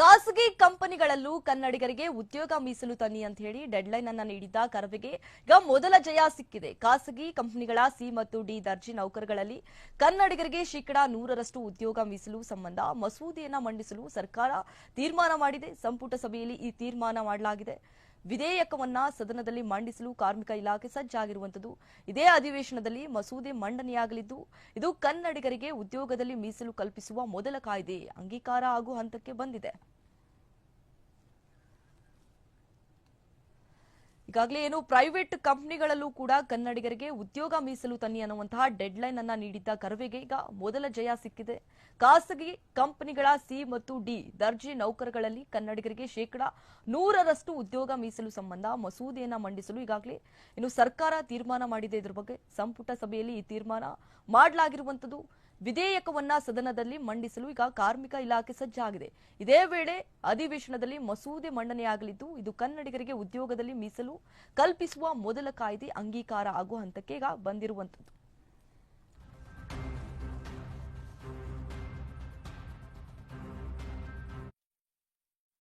ಖಾಸಗಿ ಕಂಪನಿಗಳಲ್ಲೂ ಕನ್ನಡಿಗರಿಗೆ ಉದ್ಯೋಗ ಮೀಸಲು ತನ್ನಿ ಅಂತ ಹೇಳಿ ಡೆಡ್ಲೈನ್ ಅನ್ನ ನೀಡಿದ್ದ ಕರವೆಗೆ ಈಗ ಮೊದಲ ಜಯ ಸಿಕ್ಕಿದೆ. ಖಾಸಗಿ ಕಂಪನಿಗಳ ಸಿ ಮತ್ತು ಡಿ ದರ್ಜಿ ನೌಕರಗಳಲ್ಲಿ ಕನ್ನಡಿಗರಿಗೆ ಶೇಕಡಾ ನೂರರಷ್ಟು ಉದ್ಯೋಗ ಮೀಸಲು ಸಂಬಂಧ ಮಸೂದೆಯನ್ನ ಮಂಡಿಸಲು ಸರ್ಕಾರ ತೀರ್ಮಾನ ಮಾಡಿದೆ. ಸಂಪುಟ ಸಭೆಯಲ್ಲಿ ಈ ತೀರ್ಮಾನ ಮಾಡಲಾಗಿದೆ. ವಿಧೇಯಕವನ್ನ ಸದನದಲ್ಲಿ ಮಂಡಿಸಲು ಕಾರ್ಮಿಕ ಇಲಾಖೆ ಸಜ್ಜಾಗಿರುವಂತದ್ದು ಇದೇ ಅಧಿವೇಶನದಲ್ಲಿ ಮಸೂದೆ ಮಂಡನೆಯಾಗಲಿದ್ದು, ಇದು ಕನ್ನಡಿಗರಿಗೆ ಉದ್ಯೋಗದಲ್ಲಿ ಮೀಸಲು ಕಲ್ಪಿಸುವ ಮೊದಲ ಕಾಯ್ದೆ ಅಂಗೀಕಾರ ಆಗುವ ಹಂತಕ್ಕೆ ಬಂದಿದೆ. ಈಗಾಗಲೇ ಏನು ಪ್ರೈವೇಟ್ ಕಂಪನಿಗಳಲ್ಲೂ ಕೂಡ ಕನ್ನಡಿಗರಿಗೆ ಉದ್ಯೋಗ ಮೀಸಲು ತನ್ನಿ ಅನ್ನುವಂತಹ ಡೆಡ್ಲೈನ್ ಅನ್ನ ನೀಡಿದ್ದ ಕರವೆಗೆ ಈಗ ಮೊದಲ ಜಯ ಸಿಕ್ಕಿದೆ. ಖಾಸಗಿ ಕಂಪನಿಗಳ ಸಿ ಮತ್ತು ಡಿ ದರ್ಜೆ ನೌಕರಗಳಲ್ಲಿ ಕನ್ನಡಿಗರಿಗೆ ಶೇಕಡಾ ನೂರರಷ್ಟು ಉದ್ಯೋಗ ಮೀಸಲು ಸಂಬಂಧ ಮಸೂದೆಯನ್ನ ಮಂಡಿಸಲು ಈಗಾಗಲೇ ಇನ್ನು ಸರ್ಕಾರ ತೀರ್ಮಾನ ಮಾಡಿದೆ. ಇದರ ಬಗ್ಗೆ ಸಂಪುಟ ಸಭೆಯಲ್ಲಿ ಈ ತೀರ್ಮಾನ ಮಾಡಲಾಗಿರುವಂತದ್ದು ವಿಧೇಯಕವನ್ನ ಸದನದಲ್ಲಿ ಮಂಡಿಸಲು ಈಗ ಕಾರ್ಮಿಕ ಇಲಾಖೆ ಸಜ್ಜಾಗಿದೆ. ಇದೇ ವೇಳೆ ಅಧಿವೇಶನದಲ್ಲಿ ಮಸೂದೆ ಮಂಡನೆಯಾಗಲಿದ್ದು ಇದು ಕನ್ನಡಿಗರಿಗೆ ಉದ್ಯೋಗದಲ್ಲಿ ಮೀಸಲು ಕಲ್ಪಿಸುವ ಮೊದಲ ಕಾಯ್ದೆ ಅಂಗೀಕಾರ ಆಗುವ ಹಂತಕ್ಕೆ ಈಗ ಬಂದಿರುವಂತದ್ದು